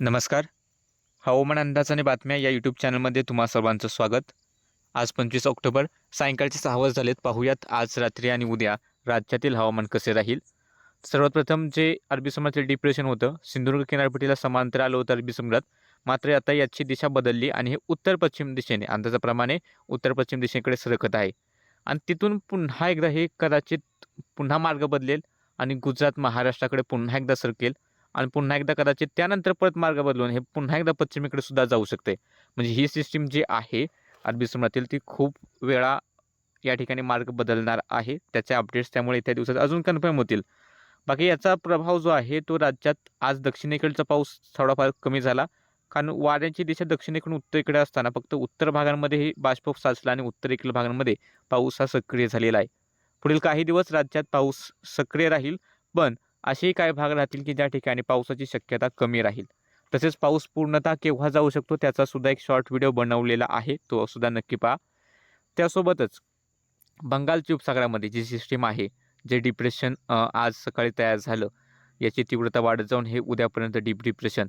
नमस्कार. हवामान अंदाज आणि बातम्या या यूट्यूब चॅनलमध्ये तुम्हा सर्वांचं स्वागत. आज पंचवीस ऑक्टोबर सायंकाळचे सहा वाज झालेत. पाहूयात आज रात्री आणि उद्या राज्यातील हवामान कसे राहील? सर्वात प्रथम जे अरबी समुद्रातील डिप्रेशन होतं सिंधुदुर्ग किनारपट्टीला समांतर आलं होतं अरबी समुद्रात. मात्र आता याची दिशा बदलली आणि हे उत्तर पश्चिम दिशेने अंदाजाप्रमाणे उत्तर पश्चिम दिशेकडे सरकत आहे. आणि तिथून पुन्हा एकदा हे कदाचित पुन्हा मार्ग बदलेल आणि गुजरात महाराष्ट्राकडे पुन्हा एकदा सरकेल. आणि पुन्हा एकदा कदाचित त्यानंतर परत मार्ग बदलून हे पुन्हा एकदा पश्चिमेकडे सुद्धा जाऊ शकते. म्हणजे ही सिस्टीम जी आहे अरबी समुद्रातील ती खूप वेळा या ठिकाणी मार्ग बदलणार आहे. त्याचे अपडेट्स त्यामुळे येत्या दिवसात अजून कन्फर्म होतील. बाकी याचा प्रभाव जो आहे तो राज्यात आज दक्षिणेकडचा पाऊस थोडाफार कमी झाला. कारण वाऱ्याची दिशा दक्षिणेकडून उत्तरेकडे असताना फक्त उत्तर भागांमध्ये हे बाष्प साचला आणि उत्तरेकडील भागांमध्ये पाऊस हा सक्रिय झालेला आहे. पुढील काही दिवस राज्यात पाऊस सक्रिय राहील. पण असेही काही भाग राहतील की ज्या ठिकाणी पावसाची शक्यता कमी राहील. तसेच पाऊस पूर्णतः केव्हा जाऊ शकतो त्याचा सुद्धा एक शॉर्ट व्हिडिओ बनवलेला आहे. तो सुद्धा नक्की पहा. त्यासोबतच बंगालच्या उपसागरामध्ये जी सिस्टीम आहे जे डिप्रेशन आज सकाळी तयार झालं याची तीव्रता वाढत जाऊन हे उद्यापर्यंत डीप डिप्रेशन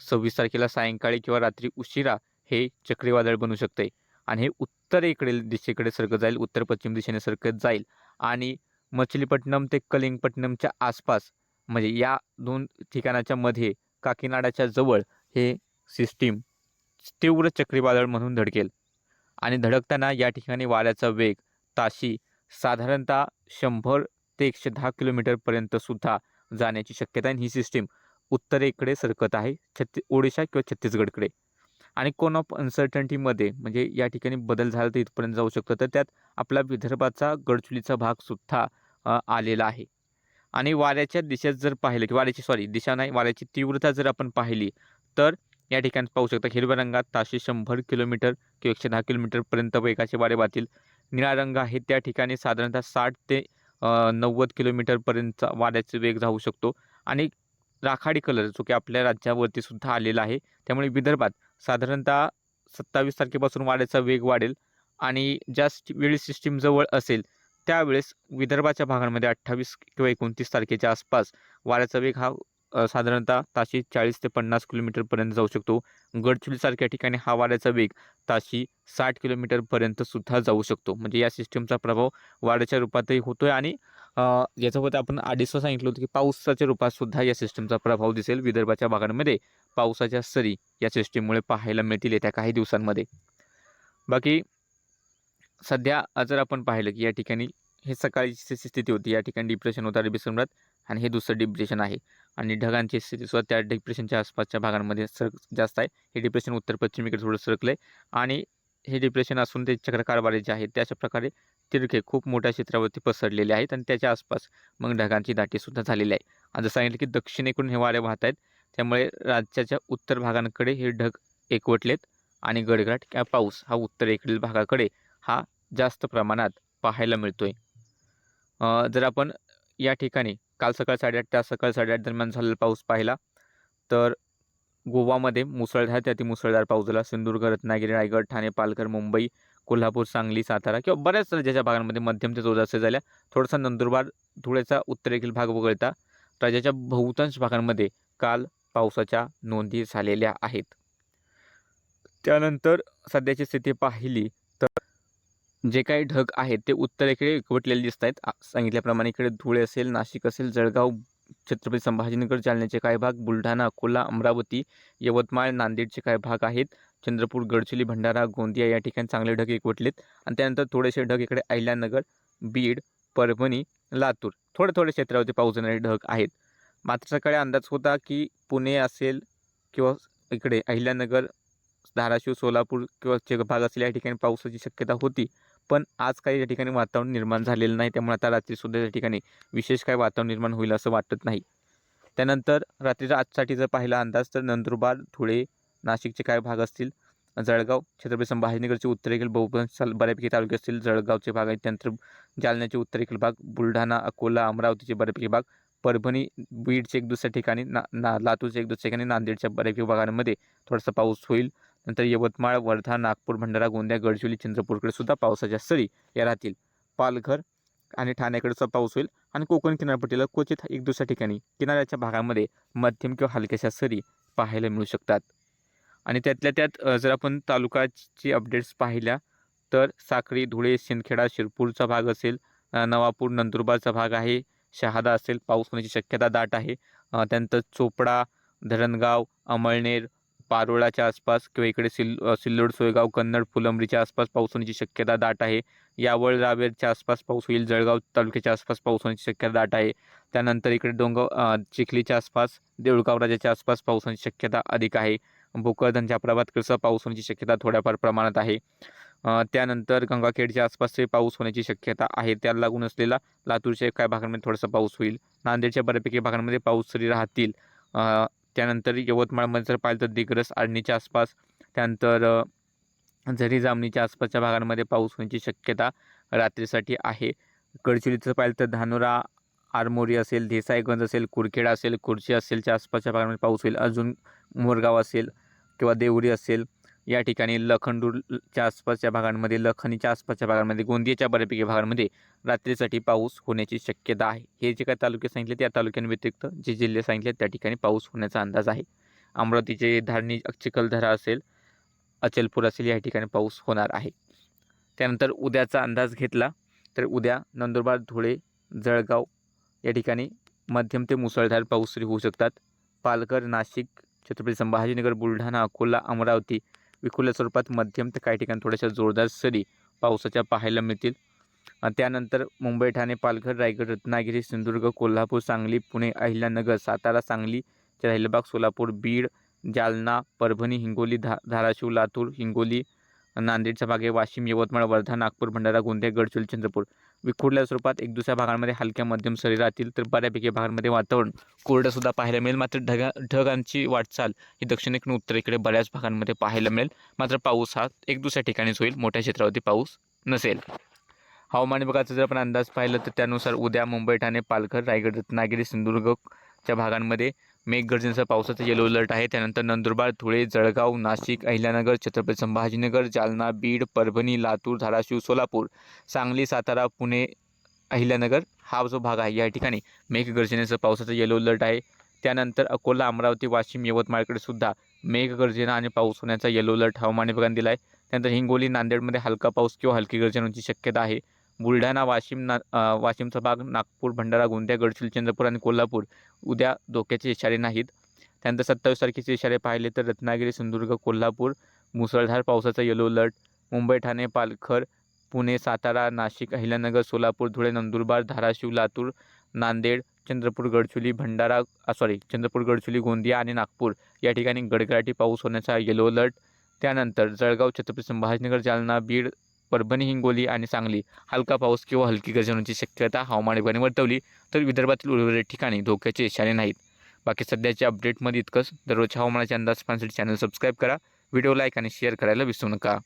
सव्वीस तारखेला सायंकाळी किंवा रात्री उशिरा हे चक्रीवादळ बनू शकते आणि हे उत्तरेकडे दिशेकडे सरकत जाईल उत्तर पश्चिम दिशेने सरकत जाईल. आणि मछलीपट्टणम ते कलिंगपट्टणमच्या आसपास म्हणजे या दोन ठिकाणाच्या मध्ये काकीनाडाच्या जवळ हे सिस्टीम तीव्र चक्रीवादळ म्हणून धडकेल. आणि धडकताना या ठिकाणी वाऱ्याचा वेग ताशी साधारणतः शंभर ते एकशे दहा किलोमीटरपर्यंत सुद्धा जाण्याची शक्यता आहे. आणि ही सिस्टीम उत्तरेकडे सरकत आहे छत्ती ओडिशा किंवा छत्तीसगडकडे. आणि कोण ऑफ अनसर्टन्टीमध्ये म्हणजे या ठिकाणी बदल झाला तर इथपर्यंत जाऊ शकतं. तर त्यात आपला विदर्भाचा गडचुलीचा भागसुद्धा आलेला आहे. आणि वाऱ्याच्या दिशेत जर पाहिलं की वाऱ्याची सॉरी दिशा नाही वाऱ्याची तीव्रता जर आपण पाहिली तर या ठिकाणी पाहू शकता हिरव्या रंगात ताशे शंभर किलोमीटर किंवा एकशे दहा किलोमीटरपर्यंत वेगाचे वारे वाहतील. निळा रंग आहे त्या ठिकाणी साधारणतः साठ ते नव्वद किलोमीटरपर्यंतचा वाऱ्याचा वेग राहू शकतो. आणि राखाडी कलर जो की आपल्या राज्यावरती सुद्धा आलेला आहे त्यामुळे विदर्भात साधारणतः सत्तावीस तारखेपासून वाऱ्याचा वेग वाढेल. आणि ज्या वेळी सिस्टीमजवळ असेल त्यावेळेस विदर्भाच्या भागांमध्ये अठ्ठावीस किंवा एकोणतीस तारखेच्या आसपास वाऱ्याचा वेग हा साधारणतः ताशी चाळीस ते पन्नास किलोमीटरपर्यंत जाऊ शकतो. गडचिरोलीसारख्या ठिकाणी हा वाऱ्याचा वेग ताशी साठ किलोमीटरपर्यंत सुद्धा जाऊ शकतो. म्हणजे या सिस्टीमचा प्रभाव वाऱ्याच्या रूपातही होतो आहे आणि याच्यामध्ये आपण आधीच सांगितलं होतं की पावसाच्या रूपात सुद्धा या सिस्टीमचा प्रभाव दिसेल. विदर्भाच्या भागांमध्ये पावसाच्या सरी या सिस्टीममुळे पाहायला मिळतील येत्या काही दिवसांमध्ये. बाकी सध्या जर आपण पाहिलं की या ठिकाणी हे सकाळीची स्थिती होती. या ठिकाणी डिप्रेशन होतं अरबी समुद्रात आणि हे दुसरं डिप्रेशन आहे. आणि ढगांची स्थिती सुद्धा त्या डिप्रेशनच्या आसपासच्या भागांमध्ये सरक जास्त आहे. हे डिप्रेशन उत्तर पश्चिमेकडे थोडं सरकलं आहे आणि हे डिप्रेशन असून ते चक्रकारवारे जे आहेत ते अशा प्रकारे तिरके खूप मोठ्या क्षेत्रावरती पसरलेले आहेत आणि त्याच्या आसपास मग ढगांची दाटीसुद्धा झालेली आहे. आणि जसं सांगितलं की दक्षिणेकडून हे वारे वाहत आहेत त्यामुळे राज्याच्या उत्तर भागांकडे हे ढग एकवटलेत आणि गडगडाट किंवा पाऊस हा उत्तरेकडील भागाकडे हा जास्त प्रमाणात पाहायला मिळतो आहे जर आपण या ठिकाणी काल सकाळ साडेआठ त्या सकाळ साडेआठ दरम्यान झालेला पाऊस पाहिला तर गोवामध्ये मुसळधार ते मुसळधार पाऊस झाला सिंधुदुर्ग रत्नागिरी रायगड ठाणे पालघर मुंबई कोल्हापूर सांगली सातारा किंवा बऱ्याच राज्याच्या भागांमध्ये मध्यम ते जोरदार झाल्या. थोडासा नंदुरबार धुळ्याचा उत्तरेकडील भाग वगळता राज्याच्या बहुतांश भागांमध्ये काल पावसाच्या नोंदी झालेल्या आहेत. त्यानंतर सध्याची स्थिती पाहिली जे काही ढग आहेत ते उत्तरेकडे एकवटलेले दिसत आहेत. सांगितल्याप्रमाणे इकडे धुळे असेल नाशिक असेल जळगाव छत्रपती संभाजीनगर जालन्याचे काही भाग बुलढाणा अकोला अमरावती यवतमाळ नांदेडचे काही भाग आहेत. चंद्रपूर गडचिली भंडारा गोंदिया या ठिकाणी चांगले ढग एकवटलेत आणि त्यानंतर थोडेसे ढग इकडे अहिल्यानगर बीड परभणी लातूर थोडे थोडे क्षेत्रावरती पाऊस येणारे ढग आहेत. मात्र सकाळी अंदाज होता की पुणे असेल किंवा इकडे अहिल्यानगर धाराशिव सोलापूर किंवा जे भाग असेल या ठिकाणी पावसाची शक्यता होती. पण आज काही या ठिकाणी वातावरण निर्माण झालेलं नाही. त्यामुळे आता रात्रीसुद्धा या ठिकाणी विशेष काही वातावरण निर्माण होईल असं वाटत नाही. त्यानंतर रात्रीचा आजसाठी जर पाहिला अंदाज तर नंदुरबार धुळे नाशिकचे काही भाग असतील जळगाव छत्रपती संभाजीनगरचे उत्तरेकडील बहुतांश बऱ्यापैकी तालुके असतील जळगावचे भाग आहेत त्यानंतर जालन्याचे उत्तरेकडील भाग बुलढाणा अकोला अमरावतीचे बऱ्यापैकी भाग परभणी बीडचे एक दुसऱ्या ठिकाणी ना ना लातूरचे एक दुसऱ्या ठिकाणी नांदेडच्या बऱ्यापैकी भागांमध्ये थोडासा पाऊस होईल. नंतर यवतमाळ वर्धा नागपूर भंडारा गोंदिया गडचिरोली चंद्रपूरकडे सुद्धा पावसाच्या सरी या राहतील. पालघर आणि ठाण्याकडेचा पाऊस होईल आणि कोकण किनारपट्टीला क्वचित एक दुसऱ्या ठिकाणी किनाऱ्याच्या भागामध्ये मध्यम किंवा हलक्याशा सरी पाहायला मिळू शकतात. आणि त्यातल्या त्यात जर आपण तालुकाची अपडेट्स पाहिल्या तर साखळी धुळे शिंदखेडा शिरपूरचा भाग असेल नवापूर नंदुरबारचा भाग आहे शहादा असेल पाऊस होण्याची शक्यता दाट आहे. त्यानंतर चोपडा धरणगाव अमळनेर पारोळाच्या आसपास किंवा इकडे सिल सिल्लोड सोयगाव कन्नड फुलंब्रीच्या आसपास पाऊस होण्याची शक्यता दाट आहे. यावळ रावेरच्या आसपास पाऊस होईल जळगाव तालुक्याच्या आसपास पाऊस होण्याची शक्यता दाट आहे. त्यानंतर इकडे डोंगाव चिखलीच्या आसपास देऊळगाव राजाच्या आसपास पाऊस होण्याची शक्यता अधिक आहे. भोकरदन जाफराबाद कसं पाऊस होण्याची शक्यता थोड्याफार प्रमाणात आहे. त्यानंतर गंगाखेडच्या आसपासही पाऊस होण्याची शक्यता आहे. त्याला लागून असलेला लातूरच्या काही भागांमध्ये थोडासा पाऊस होईल. नांदेडच्या बऱ्यापैकी भागांमध्ये पाऊस तरी राहतील. त्यानंतर यवतमाळमध्ये जर पाहिलं तर दिग्रस आडणीच्या आसपास त्यानंतर झरी जामणीच्या आसपासच्या भागांमध्ये पाऊस होण्याची शक्यता रात्रीसाठी आहे. गडचिरोलीचं पाहिलं तर धानोरा आरमोरी असेल देसाईगंज असेल कुरखेडा असेल कुर्ची असेलच्या आसपासच्या भागांमध्ये पाऊस होईल. अजून मोरगाव असेल किंवा देवरी असेल. या ठिकाणी लखनडूरच्या आसपासच्या भागांमध्ये लखनीच्या आसपासच्या भागांमध्ये गोंदियाच्या बऱ्यापैकी भागांमध्ये रात्रीसाठी पाऊस होण्याची शक्यता आहे. हे जे काही तालुके सांगितले त्या तालुक्यांव्यतिरिक्त जे जिल्हे सांगितले त्या ठिकाणी पाऊस होण्याचा अंदाज आहे. अमरावतीचे धारणी चिखलधरा असेल अचलपूर असेल या ठिकाणी पाऊस होणार आहे. त्यानंतर उद्याचा अंदाज घेतला तर उद्या नंदुरबार धुळे जळगाव या ठिकाणी मध्यम ते मुसळधार पाऊस सुरू होऊ शकतात. पालघर नाशिक छत्रपती संभाजीनगर बुलढाणा अकोला अमरावती विखुरल्या स्वरूपात मध्यम तर काही ठिकाणी थोड्याशा जोरदार सरी पावसाच्या पाहायला मिळतील. त्यानंतर मुंबई ठाणे पालघर रायगड रत्नागिरी सिंधुदुर्ग कोल्हापूर सांगली पुणे अहिल्यानगर सातारा सांगली राहिलबाग सोलापूर बीड जालना परभणी हिंगोली धा धाराशिव लातूर हिंगोली नांदेडचा भाग आहे वाशिम यवतमाळ वर्धा नागपूर भंडारा गोंदिया गडचिरोली चंद्रपूर. विखुरल्या स्वरूपात एक दुसऱ्या भागांमध्ये हलक्या मध्यम सरी राहतील तर बऱ्यापैकी भागांमध्ये वातावरण कोरडंसुद्धा पाहायला मिळेल. मात्र ढगा ढगांची वाटचाल ही दक्षिणेकडून उत्तरेकडे बऱ्याच भागांमध्ये पाहायला मिळेल. मात्र पाऊस हा एक दुसऱ्या ठिकाणीच होईल. मोठ्या क्षेत्रावरती पाऊस नसेल. हवामान विभागाचा जर आपण अंदाज पाहिलं तर त्यानुसार उद्या मुंबई ठाणे पालघर रायगड रत्नागिरी सिंधुदुर्गच्या भागांमध्ये मेघगर्जनेसह पावसाचा येलो अलर्ट आहे. त्यानंतर नंदुरबार धुळे जळगाव नाशिक अहिल्यानगर छत्रपती संभाजीनगर जालना बीड परभणी लातूर धाराशिव सोलापूर सांगली सातारा पुणे अहिल्यानगर हा जो भाग आहे या ठिकाणी मेघगर्जनेसह पावसाचं येलो अलर्ट आहे. त्यानंतर अकोला अमरावती वाशिम यवतमाळकडे सुद्धा मेघगर्जना आणि पाऊस होण्याचा येलो अलर्ट हवामान विभागाने दिला आहे त्यानंतर हिंगोली नांदेडमध्ये हलका पाऊस किंवा हलकी गर्जनाची शक्यता आहे. बुलढाणा वाशिम ना वाशिमचा भाग नागपूर भंडारा गोंदिया गडचिरोली चंद्रपूर आणि कोल्हापूर उद्या धोक्याचे इशारे नाहीत. त्यानंतर सत्तावीस तारखेचे इशारे पाहिले तर रत्नागिरी सिंधुदुर्ग कोल्हापूर मुसळधार पावसाचा yellow alert Mumbai Thane Palghar Pune Satara Nashik Ahilyanagar Solapur Dhule Nandurbar Dharashiv Latur Nanded Chandrapur Gadchiroli Bhandara sorry Chandrapur Gadchiroli Gondia आणि नागपूर या ठिकाणी गडगडाटी पाऊस होण्याचा येलो अलर्ट त्यानंतर जळगाव छत्रपती संभाजीनगर जालना बीड परभणी हिंगोली आणि सांगली. हलका पाऊस किंवा हलकी गर्जनेची शक्यता हवामान विभागाने वर्तवली तर विदर्भातील उर्वरित ठिकाणी धोक्याचे इशारे नाहीत. बाकी सध्याच्या अपडेटमध्ये इतकंच. दररोजच्या हवामानाचे अंदाज पाहण्यासाठी चॅनल सबस्क्राईब करा. व्हिडिओ लाईक आणि शेअर करायला विसरू नका.